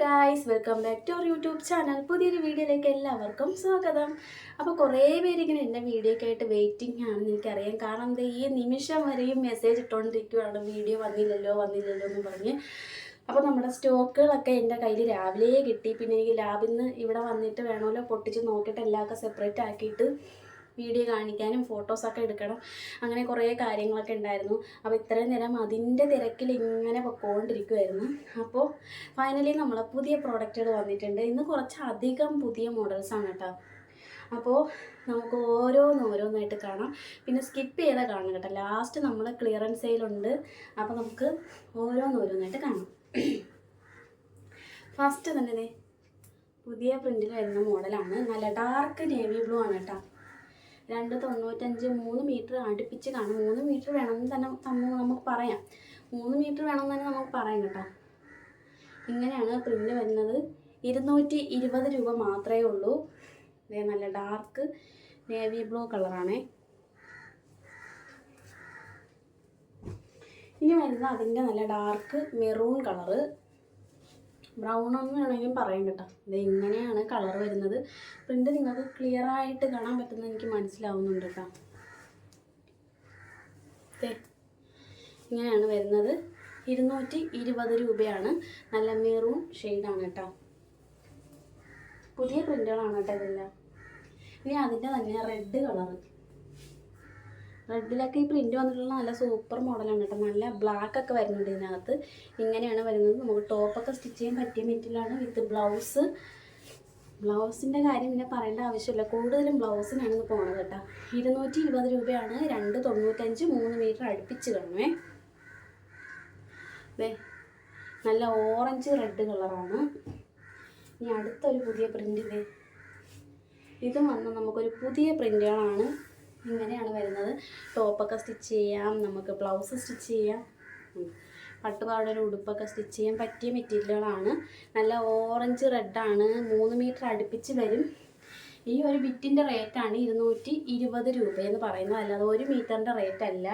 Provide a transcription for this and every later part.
Guys welcome back to our YouTube channel പുതിയൊരു വീഡിയോയിലേക്ക് എല്ലാവർക്കും സ്വാഗതം. അപ്പോൾ കുറേ പേര് ഇങ്ങനെ എന്റെ വീഡിയോയ്ക്കായിട്ട് വെയിറ്റിംഗ് ആണെന്ന് എനിക്കറിയാം. കാരണം എന്താ ഈ നിമിഷം വരെയും മെസ്സേജ് ഇട്ടുകൊണ്ടിരിക്കുകയാണ് വീഡിയോ വന്നില്ലല്ലോ വന്നില്ലല്ലോ എന്ന് പറഞ്ഞ്. അപ്പോൾ നമ്മുടെ സ്റ്റോക്കുകളൊക്കെ എന്റെ കയ്യിൽ രാവിലെ കിട്ടി. പിന്നെ എനിക്ക് ലാബിൽ നിന്ന് ഇവിടെ വന്നിട്ട് വേണമല്ലോ പൊട്ടിച്ച് നോക്കിയിട്ട് എല്ലാമൊക്കെ സെപ്പറേറ്റ് ആക്കിയിട്ട് വീഡിയോ കാണിക്കാനും ഫോട്ടോസൊക്കെ എടുക്കണം. അങ്ങനെ കുറേ കാര്യങ്ങളൊക്കെ ഉണ്ടായിരുന്നു. അപ്പോൾ ഇത്രയും നേരം അതിന്റെ തിരക്കിൽ ഇങ്ങനെ പൊക്കോണ്ടിരിക്കുമായിരുന്നു അപ്പോൾ ഫൈനലി നമ്മളെ പുതിയ പ്രോഡക്റ്റുകൾ വന്നിട്ടുണ്ട്. ഇന്ന് കുറച്ചധികം പുതിയ മോഡൽസാണ് കേട്ടോ. അപ്പോൾ നമുക്ക് ഓരോന്ന് ഓരോന്നായിട്ട് കാണാം. പിന്നെ സ്കിപ്പ് ചെയ്താൽ കാണണം കേട്ടോ. ലാസ്റ്റ് നമ്മൾ ക്ലിയറൻസ് സെയിലുണ്ട് അപ്പോൾ നമുക്ക് ഓരോന്ന് ഓരോന്നായിട്ട് കാണാം. ഫസ്റ്റ് തന്നെ പുതിയ പ്രിന്റിൽ വരുന്ന മോഡലാണ് നല്ല ഡാർക്ക് നേവി ബ്ലൂ ആണ് കേട്ടോ. രണ്ട് തൊണ്ണൂറ്റഞ്ച് മൂന്ന് മീറ്റർ അടുപ്പിച്ച് കാണും. മൂന്ന് മീറ്റർ വേണമെന്ന് തന്നെ തന്നെ നമുക്ക് പറയാം. മൂന്ന് മീറ്റർ വേണമെന്ന് തന്നെ നമുക്ക് പറയാം കേട്ടോ. ഇങ്ങനെയാണ് പ്രിന്റ് വരുന്നത്. ഇരുന്നൂറ്റി ഇരുപത് രൂപ മാത്രമേ ഉള്ളൂ. ഇതേ നല്ല ഡാർക്ക് നേവി ബ്ലൂ കളറാണേ ഇനി വരുന്ന അതിന്റെ നല്ല ഡാർക്ക് മെറൂൺ കളറ് ബ്രൗൺ എന്ന് വേണമെങ്കിലും പറയും കേട്ടോ. ഇത് ഇങ്ങനെയാണ് കളർ വരുന്നത്? പ്രിന്റ് നിങ്ങൾക്ക് ക്ലിയർ ആയിട്ട് കാണാൻ പറ്റുന്നത് എനിക്ക് മനസ്സിലാവുന്നുണ്ട് കേട്ടോ. ഇങ്ങനെയാണ് വരുന്നത്. ഇരുന്നൂറ്റി ഇരുപത് രൂപയാണ്. നല്ല മെറൂൺ ഷെയ്ഡാണ് കേട്ടോ. പുതിയ പ്രിന്റുകളാണ് കേട്ടോ ഇതെല്ലാം. ഇനി അതിന്റെ തന്നെ റെഡ് കളറ് റെഡിലൊക്കെ ഈ പ്രിന്റ് വന്നിട്ടുള്ള നല്ല സൂപ്പർ മോഡലാണ് കേട്ടോ. നല്ല ബ്ലാക്ക് ഒക്കെ വരുന്നുണ്ട് ഇതിനകത്ത്. ഇങ്ങനെയാണ് വരുന്നത്. നമുക്ക് ടോപ്പൊക്കെ സ്റ്റിച്ച് ചെയ്യാൻ പറ്റിയ മെറ്റീരിയലാണ് വിത്ത് ബ്ലൗസ് ബ്ലൗസിന്റെ കാര്യം പിന്നെ പറയേണ്ട ആവശ്യമില്ല. കൂടുതലും ബ്ലൗസിനാണ് ഇത് പോണത് കേട്ടോ. ഇരുന്നൂറ്റി ഇരുപത് രൂപയാണ്. രണ്ട് തൊണ്ണൂറ്റഞ്ച് മൂന്ന് മീറ്റർ അടുപ്പിച്ച് കാണുമേ ദേ നല്ല ഓറഞ്ച് റെഡ് കളറാണ് ഇനി അടുത്തൊരു പുതിയ പ്രിന്റ് ഇതേ. ഇതും വന്ന് നമുക്കൊരു പുതിയ പ്രിന്റുകളാണ് ഇങ്ങനെയാണ് വരുന്നത്. ടോപ്പൊക്കെ സ്റ്റിച്ച് ചെയ്യാം നമുക്ക് ബ്ലൗസ് സ്റ്റിച്ച് ചെയ്യാം. പട്ടുപാവാടയുടെ ഉടുപ്പൊക്കെ സ്റ്റിച്ച് ചെയ്യാൻ പറ്റിയ മെറ്റീരിയലുകളാണ്. നല്ല ഓറഞ്ച് റെഡാണ്. മൂന്ന് മീറ്റർ അടുപ്പിച്ച് വരും. ഈ ഒരു ബിറ്റിന്റെ റേറ്റാണ് ഇരുന്നൂറ്റി ഇരുപത് രൂപയെന്ന് പറയുന്നത്. അല്ലാതെ ഒരു മീറ്ററിന്റെ റേറ്റ് അല്ല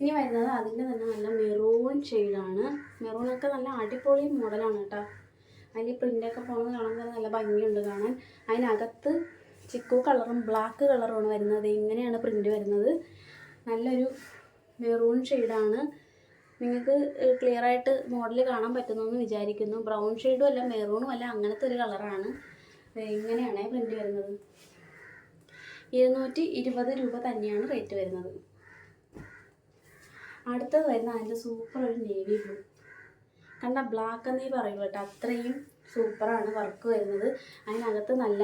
ഇനി വരുന്നത് അതിന്റെ തന്നെ നല്ല മെറൂൺ ഷെയ്ഡാണ്. മെറൂണൊക്കെ നല്ല അടിപൊളി മോഡലാണ് കേട്ടോ. അതിൽ പ്രിന്റൊക്കെ പോകുന്നത് കാണാൻ തന്നെ നല്ല ഭംഗിയുണ്ട് കാണാൻ. അതിനകത്ത് ചിക്കു കളറും ബ്ലാക്ക് കളറുമാണ് വരുന്നത്. ഇങ്ങനെയാണ് പ്രിന്റ് വരുന്നത്. നല്ലൊരു മെറൂൺ ഷെയ്ഡാണ് നിങ്ങൾക്ക് ക്ലിയർ ആയിട്ട് മോഡൽ കാണാൻ പറ്റുന്നു വിചാരിക്കുന്നു. ബ്രൗൺ ഷെയ്ഡും അല്ല മെറൂണും അല്ല അങ്ങനത്തെ ഒരു കളറാണ് ഇങ്ങനെയാണ് പ്രിന്റ് വരുന്നത്. ഇരുന്നൂറ്റി ഇരുപത് രൂപ തന്നെയാണ് റേറ്റ് വരുന്നത്. അടുത്തത് വരുന്ന അതിന്റെ സൂപ്പർ ഒരു നേവി ബ്ലൂ കണ്ട ബ്ലാക്ക് എന്നീ പറയൂ കേട്ടോ. അത്രയും സൂപ്പറാണ് വർക്ക് വരുന്നത്. അതിനകത്ത് നല്ല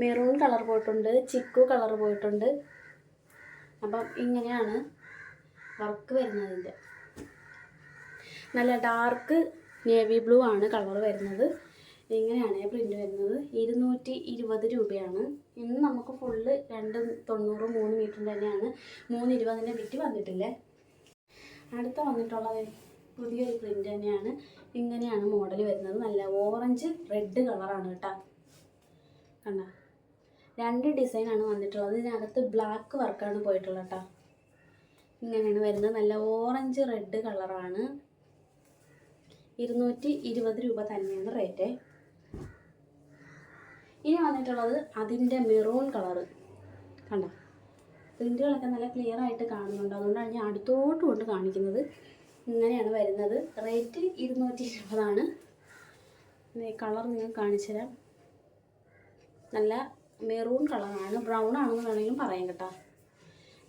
മെറൂൺ കളർ പോയിട്ടുണ്ട് ചിക്കു കളർ പോയിട്ടുണ്ട്. അപ്പം ഇങ്ങനെയാണ് വർക്ക് വരുന്നതിന്റെ നല്ല ഡാർക്ക് നേവി ബ്ലൂ ആണ് കളർ വരുന്നത്. ഇങ്ങനെയാണ് പ്രിന്റ് വരുന്നത്. ഇരുന്നൂറ്റി ഇരുപത് രൂപയാണ്. ഇന്ന് നമുക്ക് ഫുള്ള് രണ്ട് തൊണ്ണൂറ് മൂന്ന് മീറ്റർ തന്നെയാണ്. മൂന്ന് ഇരുപതിന്റെ വിറ്റ് വന്നിട്ടില്ലേ? അടുത്ത വന്നിട്ടുള്ളത് പുതിയൊരു പ്രിന്റ് തന്നെയാണ്. ഇങ്ങനെയാണ് മോഡൽ വരുന്നത്. നല്ല ഓറഞ്ച് റെഡ് കളറാണ് കേട്ടോ. കണ്ട? രണ്ട് ഡിസൈനാണ് വന്നിട്ടുള്ളത്. ഇതിനകത്ത് ബ്ലാക്ക് വർക്കാണ് പോയിട്ടുള്ളത് കേട്ടോ. ഇങ്ങനെയാണ് വരുന്നത്. നല്ല ഓറഞ്ച് റെഡ് കളറാണ് ഇരുന്നൂറ്റി ഇരുപത് രൂപ തന്നെയാണ് റേറ്റ് ഇനി വന്നിട്ടുള്ളത് അതിന്റെ മെറൂൺ കളറ് കണ്ട? പ്രിന്റുകളൊക്കെ നല്ല ക്ലിയർ ആയിട്ട് കാണുന്നുണ്ട്. അതുകൊണ്ടാണ് ഞാൻ അടുത്തോട്ട് കൊണ്ട് കാണിക്കുന്നത്. ഇങ്ങനെയാണ് വരുന്നത്. റേറ്റ് ഇരുന്നൂറ്റി ഇരുപതാണ് കളർ നിങ്ങൾ കാണിച്ചു തരാം നല്ല മെറൂൺ കളറാണ് ബ്രൗൺ ആണെന്ന് വേണമെങ്കിലും പറയാം കേട്ടോ.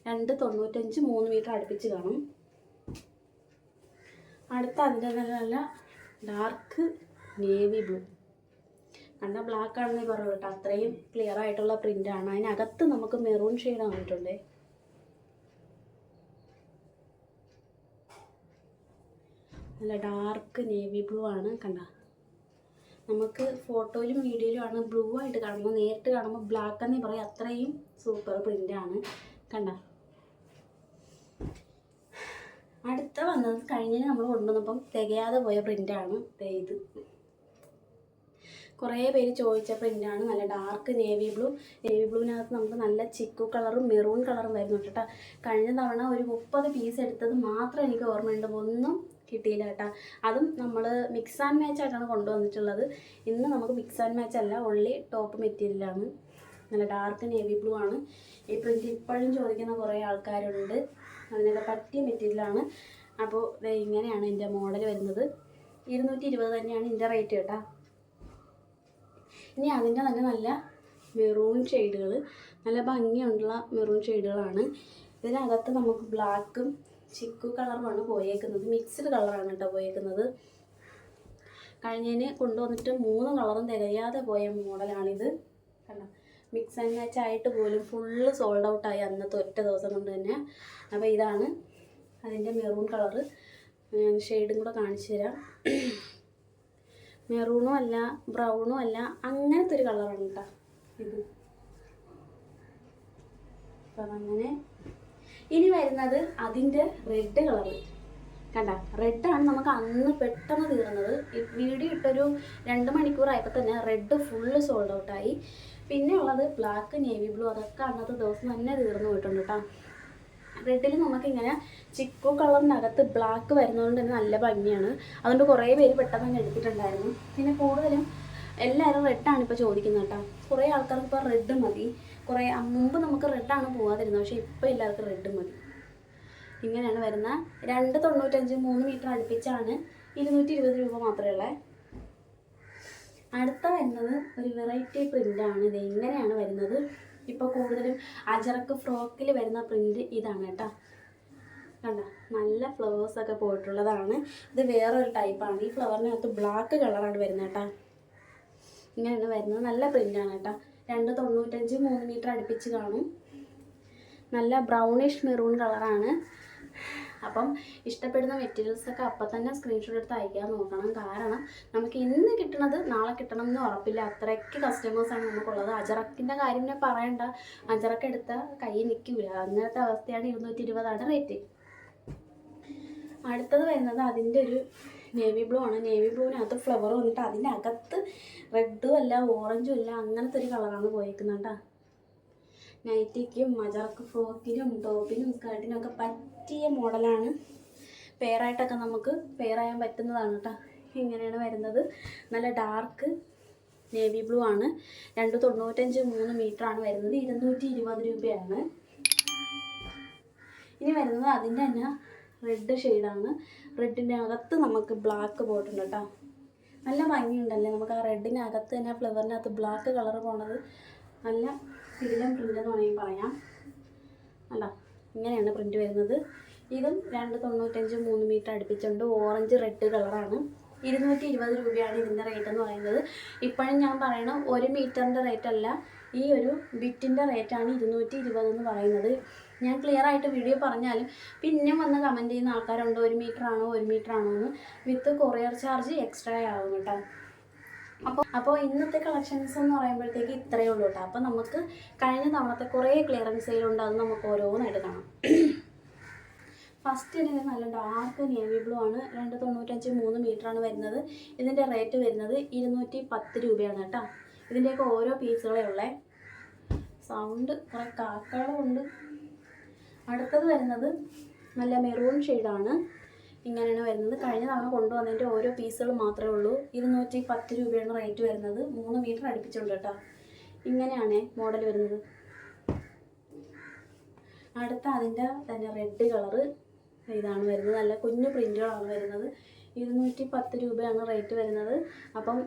രണ്ട് തൊണ്ണൂറ്റഞ്ച് മൂന്ന് മീറ്റർ അടുപ്പിച്ച് കാണും. അടുത്ത അതിന്റെ നല്ല ഡാർക്ക് നേവി ബ്ലൂ കണ്ട ബ്ലാക്ക് ആണെന്നേ പറഞ്ഞു കേട്ടോ. അത്രയും ക്ലിയർ ആയിട്ടുള്ള പ്രിന്റാണ് അതിനകത്ത് നമുക്ക് മെറൂൺ ഷെയ്ഡ് വന്നിട്ടുണ്ടേ നല്ല ഡാർക്ക് നേവി ബ്ലൂ ആണ് കണ്ട. നമുക്ക് ഫോട്ടോയിലും വീഡിയോയിലും ആണ് ബ്ലൂ ആയിട്ട് കാണുമ്പോൾ നേരിട്ട് കാണുമ്പോൾ ബ്ലാക്ക് എന്നേ പറയും. അത്രയും സൂപ്പർ പ്രിന്റാണ് കണ്ട. അടുത്ത വന്നത് കഴിഞ്ഞതിന് നമ്മൾ കൊണ്ടുവന്നപ്പം തികയാതെ പോയ പ്രിന്റാണ് ഇത്. കുറേ പേര് ചോദിച്ച പ്രിന്റാണ് നല്ല ഡാർക്ക് നേവി ബ്ലൂ നേവി ബ്ലൂവിനകത്ത് നമുക്ക് നല്ല ചിക്കു കളറും മെറൂൺ കളറും വരുന്നുണ്ട് കേട്ടോ. കഴിഞ്ഞ തവണ ഒരു മുപ്പത് പീസ് എടുത്തത് മാത്രം എനിക്ക് ഓർമ്മയുണ്ട്. ഒന്നും കിട്ടിയില്ല കേട്ടോ അതും നമ്മൾ മിക്സ് ആൻഡ് മാച്ച് ആയിട്ടാണ് കൊണ്ടുവന്നിട്ടുള്ളത്. ഇന്ന് നമുക്ക് മിക്സ് ആൻഡ് മാച്ച് അല്ല ഒള്ളി ടോപ്പ് മെറ്റീരിയലാണ് നല്ല ഡാർക്ക് നേവി ബ്ലൂ ആണ്. ഈ പ്രിന്റ് ഇപ്പോഴും ചോദിക്കുന്ന കുറേ ആൾക്കാരുണ്ട്. അതിനൊക്കെ പറ്റിയ മെറ്റീരിയലാണ് അപ്പോൾ ഇങ്ങനെയാണ് എന്റെ മോഡൽ വരുന്നത്. ഇരുന്നൂറ്റി ഇരുപത് തന്നെയാണ് ഇതിന്റെ റേറ്റ് കേട്ടോ. ഇനി അതിന്റെ തന്നെ നല്ല മെറൂൺ ഷെയ്ഡുകൾ നല്ല ഭംഗിയുള്ള മെറൂൺ ഷെയ്ഡുകളാണ് ഇതിനകത്ത് നമുക്ക് ബ്ലാക്കും ചിക്കു കളറുമാണ് പോയേക്കുന്നത്. മിക്സ്ഡ് കളറാണ് കേട്ടോ പോയേക്കുന്നത്. കഴിഞ്ഞതിന് കൊണ്ടുവന്നിട്ട് മൂന്ന് കളറും തികയാതെ പോയ മോഡലാണിത്. കണ്ടോ? മിക്സ് ആൻഡ് മാച്ച് ആയിട്ട് പോലും ഫുള്ള് സോൾഡ് ഔട്ടായി അന്നത്തെ ഒറ്റ ദിവസം കൊണ്ട് തന്നെ. അപ്പോൾ ഇതാണ് അതിന്റെ മെറൂൺ കളറ് ഷെയ്ഡും കൂടെ കാണിച്ചു തരാം. മെറൂണും അല്ല ബ്രൗണും അല്ല അങ്ങനത്തെ ഒരു കളറാണ് കേട്ടോ ഇത്. അപ്പം അങ്ങനെ ഇനി വരുന്നത് അതിന്റെ റെഡ് കളറ് കണ്ട? റെഡാണ് നമുക്ക് അന്ന് പെട്ടെന്ന് തീർന്നത്. വീഡിയോ ഇട്ടൊരു രണ്ട് മണിക്കൂറായപ്പോൾ തന്നെ റെഡ് ഫുള്ള് സോൾഡ് ഔട്ടായി പിന്നെ ഉള്ളത് ബ്ലാക്ക് നേവി ബ്ലൂ അതൊക്കെ അന്നത്തെ ദിവസം തന്നെ തീർന്നു പോയിട്ടുണ്ട് കേട്ടോ റെഡിൽ നമുക്കിങ്ങനെ ചിക്കു കളറിനകത്ത് ബ്ലാക്ക് വരുന്നതുകൊണ്ട് തന്നെ നല്ല ഭംഗിയാണ്. അതുകൊണ്ട് കുറേ പേര് പെട്ടെന്ന് തന്നെ എടുത്തിട്ടുണ്ടായിരുന്നു. പിന്നെ കൂടുതലും എല്ലാവരും റെഡാണ് ഇപ്പോൾ ചോദിക്കുന്നത് കേട്ടോ കുറേ ആൾക്കാർക്ക് ഇപ്പോൾ റെഡ് മതി. കുറേ മുമ്പ് നമുക്ക് റെഡാണ് പോകാതിരുന്നത് പക്ഷേ ഇപ്പോൾ എല്ലാവർക്കും റെഡ് മതി. ഇങ്ങനെയാണ് വരുന്ന. രണ്ട് തൊണ്ണൂറ്റഞ്ച് മൂന്ന് മീറ്റർ അടുപ്പിച്ചാണ് ഇരുന്നൂറ്റി ഇരുപത് രൂപ മാത്രമേ ഉള്ളേ. അടുത്ത വരുന്നത് ഒരു വെറൈറ്റി പ്രിന്റാണ് ഇത് ഇങ്ങനെയാണ് വരുന്നത്. ഇപ്പോൾ കൂടുതലും അജറക്ക് ഫ്രോക്കിൽ വരുന്ന പ്രിന്റ് ഇതാണ് കേട്ടോ. കണ്ട? നല്ല ഫ്ലവേഴ്സ് ഒക്കെ പോയിട്ടുള്ളതാണ്. ഇത് വേറൊരു ടൈപ്പാണ് ഈ ഫ്ലവറിനകത്ത് ബ്ലാക്ക് കളറാണ് വരുന്നത് കേട്ടോ. ഇങ്ങനെയാണ് വരുന്നത്. നല്ല പ്രിന്റാണ് കേട്ടോ. രണ്ട് തൊണ്ണൂറ്റഞ്ച് മൂന്ന് മീറ്റർ അടുപ്പിച്ച് കാണും. നല്ല ബ്രൗണിഷ് മെറൂൺ കളറാണ് അപ്പം ഇഷ്ടപ്പെടുന്ന മെറ്റീരിയൽസ് ഒക്കെ അപ്പം തന്നെ സ്ക്രീൻഷോട്ട് എടുത്ത് അയക്കാൻ നോക്കണം. കാരണം നമുക്ക് ഇന്ന് കിട്ടണത് നാളെ കിട്ടണം എന്ന് ഉറപ്പില്ല. അത്രയ്ക്ക് കസ്റ്റമേഴ്സാണ് നമുക്കുള്ളത്. അജറക്കിന്റെ കാര്യം ഞാൻ പറയണ്ട. അജറക്ക് എടുത്ത കൈ നിൽക്കില്ല. അങ്ങനത്തെ അവസ്ഥയാണ് ഇരുന്നൂറ്റി ഇരുപതാണ് റേറ്റ് അടുത്തത് വരുന്നത് അതിന്റെ ഒരു നേവി ബ്ലൂ ആണ്. നേവി ബ്ലൂവിനകത്ത് ഫ്ലവർ വന്നിട്ട് അതിന്റെ അകത്ത് റെഡും അല്ല ഓറഞ്ചും അല്ല അങ്ങനത്തെ ഒരു കളറാണ് പോയിരിക്കുന്നത് കേട്ടോ നൈറ്റിക്കും മജർക്ക് ഫ്രോക്കിനും ടോപ്പിനും സ്കേർട്ടിനും ഒക്കെ പറ്റിയ മോഡലാണ് പെയറായിട്ടൊക്കെ നമുക്ക് പെയറായാൻ പറ്റുന്നതാണ് കേട്ടോ ഇങ്ങനെയാണ് വരുന്നത്. നല്ല ഡാർക്ക് നേവി ബ്ലൂ ആണ്. രണ്ട് തൊണ്ണൂറ്റഞ്ച് മൂന്ന് മീറ്റർ ആണ് വരുന്നത്. ഇരുന്നൂറ്റി ഇരുപത് രൂപയാണ്. ഇനി വരുന്നത് അതിന്റെ തന്നെ റെഡ് ഷെയ്ഡാണ് റെഡിന്റെ അകത്ത് നമുക്ക് ബ്ലാക്ക് പോയിട്ടുണ്ട് കേട്ടോ. നല്ല ഭംഗിയുണ്ടല്ലേ? നമുക്ക് ആ റെഡിന്റെ അകത്ത് തന്നെ ആ ഫ്ലവറിനകത്ത് ബ്ലാക്ക് കളർ പോണത്. നല്ല കിടിലം പ്രിന്റ് എന്ന് വേണമെങ്കിൽ പറയാം. അല്ല ഇങ്ങനെയാണ് പ്രിന്റ് വരുന്നത്. ഇതും രണ്ട് തൊണ്ണൂറ്റഞ്ച് മൂന്ന് മീറ്റർ അടുപ്പിച്ചുണ്ട് ഓറഞ്ച് റെഡ് കളറാണ് ഇരുന്നൂറ്റി ഇരുപത് രൂപയാണ് ഇതിന്റെ റേറ്റ് എന്ന് പറയുന്നത്. ഇപ്പോഴും ഞാൻ പറയണം ഒരു മീറ്ററിന്റെ റേറ്റ് അല്ല ഈ ഒരു ബിറ്റിന്റെ റേറ്റാണ് ഇരുന്നൂറ്റി ഇരുപത് എന്ന് പറയുന്നത്. ഞാൻ ക്ലിയർ ആയിട്ട് വീഡിയോ പറഞ്ഞാലും പിന്നെ വന്ന് കമന്റ് ചെയ്യുന്ന ആൾക്കാരുണ്ട്? ഒരു മീറ്റർ ആണോ? ഒരു മീറ്റർ ആണോ എന്ന് വിത്ത് കൊറിയർ ചാർജ് എക്സ്ട്രാ ആവും കേട്ടോ. അപ്പോൾ അപ്പോൾ ഇന്നത്തെ കളക്ഷൻസ് എന്ന് പറയുമ്പോഴത്തേക്ക് ഇത്രയേ ഉള്ളൂ കേട്ടോ. അപ്പോൾ നമുക്ക് കഴിഞ്ഞ തവണത്തെ കുറേ ക്ലിയറൻസ് സെയിലുണ്ട് അത് നമുക്ക് ഓരോന്നായിട്ട് കാണാം. ഫസ്റ്റ് ഇതിന് നല്ല ഡാർക്ക് നേവി ബ്ലൂ ആണ്. രണ്ട് തൊണ്ണൂറ്റഞ്ച് മൂന്ന് മീറ്റർ ആണ് വരുന്നത്. ഇതിന്റെ റേറ്റ് വരുന്നത് ഇരുന്നൂറ്റി പത്ത് രൂപയാണ് കേട്ടോ. ഇതിന്റെയൊക്കെ ഓരോ പീസുകളേ ഉള്ളേ. സൗണ്ട് കുറേ കാക്കകളും ഉണ്ട് അടുത്തത് വരുന്നത് നല്ല മെറൂൺ ഷെയ്ഡാണ്. ഇങ്ങനെയാണ് വരുന്നത്. കഴിഞ്ഞ തവണ കൊണ്ടുവന്നതിന്റെ ഓരോ പീസുകൾ മാത്രമേ ഉള്ളൂ. ഇരുന്നൂറ്റി പത്ത് രൂപയാണ് റേറ്റ് വരുന്നത്. മൂന്ന് മീറ്റർ അടുപ്പിച്ചുണ്ട് കേട്ടോ. ഇങ്ങനെയാണ് മോഡൽ വരുന്നത്. അടുത്ത അതിന്റെ തന്നെ റെഡ് കളറ് ഇതാണ് വരുന്നത്. നല്ല കുഞ്ഞു പ്രിന്റുകളാണ് വരുന്നത്. ഇരുന്നൂറ്റി പത്ത് രൂപയാണ് റേറ്റ് വരുന്നത്. അപ്പം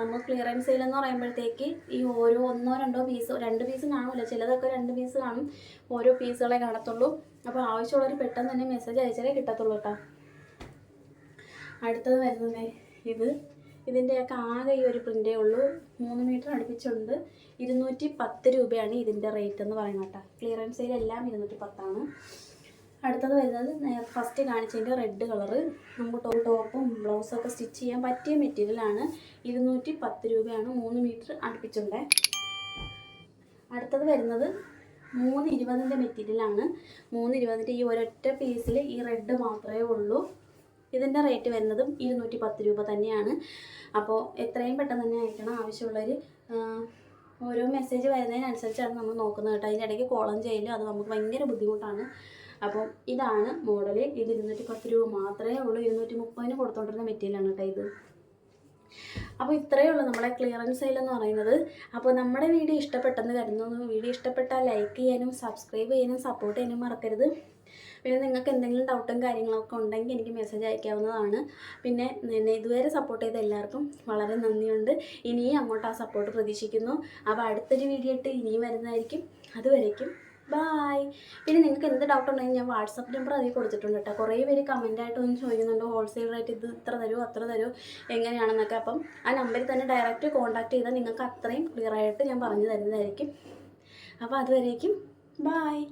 നമ്മൾ ക്ലിയറൻസ് സെയിൽ എന്ന് പറയുമ്പോഴത്തേക്ക് ഈ ഓരോ ഒന്നോ രണ്ടോ പീസ് രണ്ട് പീസ് കാണില്ല ചിലതൊക്കെ രണ്ട് പീസ് കാണും. ഓരോ പീസുകളെ കാണത്തുള്ളൂ. അപ്പോൾ ആവശ്യമുള്ളവർ പെട്ടെന്ന് തന്നെ മെസ്സേജ് അയച്ചാലേ കിട്ടത്തുള്ളൂ കേട്ടോ. അടുത്തത് വരുന്നത് ഇത്. ഇതിന്റെയൊക്കെ ആകെ ഈ ഒരു പ്രിന്റേ ഉള്ളൂ. മൂന്ന് മീറ്റർ അടുപ്പിച്ചുണ്ട്. ഇരുന്നൂറ്റി പത്ത് രൂപയാണ് ഇതിന്റെ റേറ്റ് എന്ന് പറയുന്നത് കേട്ടോ. ക്ലിയറൻസ് സെയിൽ എല്ലാം ഇരുന്നൂറ്റി പത്താണ് അടുത്തത് വരുന്നത് ഫസ്റ്റ് കാണിച്ചതിന്റെ റെഡ് കളറ് നമുക്ക് ടോപ്പും ബ്ലൗസും ഒക്കെ സ്റ്റിച്ച് ചെയ്യാൻ പറ്റിയ മെറ്റീരിയലാണ് ഇരുന്നൂറ്റി പത്ത് രൂപയാണ് മൂന്ന് മീറ്റർ അടുപ്പിച്ചുണ്ട്. അടുത്തത് വരുന്നത് മൂന്ന് ഇരുപതിന്റെ മെറ്റീരിയലാണ് മൂന്ന് ഇരുപതിന്റെ ഈ ഒരൊറ്റ പീസിൽ ഈ റെഡ് മാത്രമേ ഉള്ളൂ. ഇതിന്റെ റേറ്റ് വരുന്നതും ഇരുന്നൂറ്റി പത്ത് രൂപ തന്നെയാണ്. അപ്പോൾ എത്രയും പെട്ടെന്ന് തന്നെ അയക്കണം. ആവശ്യമുള്ളവർ ഓരോ മെസ്സേജ് വരുന്നതിനനുസരിച്ചാണ് നമ്മൾ നോക്കുന്നത് കേട്ടോ. അതിന്റെ ഇടയ്ക്ക് കോളം ചെയ്യലും അത് നമുക്ക് ഭയങ്കര ബുദ്ധിമുട്ടാണ്. അപ്പം ഇതാണ് മോഡൽ ഇത് ഇരുന്നൂറ്റി പത്ത് രൂപ മാത്രമേ ഉള്ളൂ. ഇരുന്നൂറ്റി മുപ്പതിന് കൊടുത്തോണ്ടിരുന്ന മെറ്റീരിയലാണ് കേട്ടോ ഇത്. അപ്പോൾ ഇത്രയേ ഉള്ളൂ നമ്മളെ ക്ലിയറൻസ് സെയിൽ എന്ന് പറയുന്നത്. അപ്പോൾ നമ്മുടെ വീഡിയോ ഇഷ്ടപ്പെട്ടെന്ന് കരുതുന്നു. വീഡിയോ ഇഷ്ടപ്പെട്ടാൽ ലൈക്ക് ചെയ്യാനും സബ്സ്ക്രൈബ് ചെയ്യാനും സപ്പോർട്ട് ചെയ്യാനും മറക്കരുത്. പിന്നെ നിങ്ങൾക്ക് എന്തെങ്കിലും ഡൗട്ടും കാര്യങ്ങളൊക്കെ ഉണ്ടെങ്കിൽ എനിക്ക് മെസ്സേജ് അയക്കാവുന്നതാണ്. പിന്നെ എന്നെ ഇതുവരെ സപ്പോർട്ട് ചെയ്ത എല്ലാവർക്കും വളരെ നന്ദിയുണ്ട്. ഇനിയും അങ്ങോട്ട് ആ സപ്പോർട്ട് പ്രതീക്ഷിക്കുന്നു. അപ്പോൾ അടുത്തൊരു വീഡിയോ ഇട്ട് ഇനിയും വരുന്നതായിരിക്കും. അതുവരേക്കും ബായ് പിന്നെ നിങ്ങൾക്ക് എന്ത് ഡൗട്ട് ഉണ്ടെങ്കിൽ ഞാൻ വാട്സപ്പ് നമ്പർ അതിൽ കൊടുത്തിട്ടുണ്ട് കേട്ടോ. കുറേ പേര് കമന്റായിട്ട് ഒന്ന് ചോദിക്കുന്നുണ്ട് ഹോൾസെയിൽ റേറ്റ് ഇത് ഇത്ര തരുമോ അത്ര തരുമോ എങ്ങനെയാണെന്നൊക്കെ. അപ്പം ആ നമ്പറിൽ തന്നെ ഡയറക്റ്റ് കോൺടാക്ട് ചെയ്താൽ നിങ്ങൾക്ക് അത്രയും ക്ലിയർ ആയിട്ട് ഞാൻ പറഞ്ഞു തരുന്നതായിരിക്കും. അപ്പോൾ അതുവരേക്കും ബായ്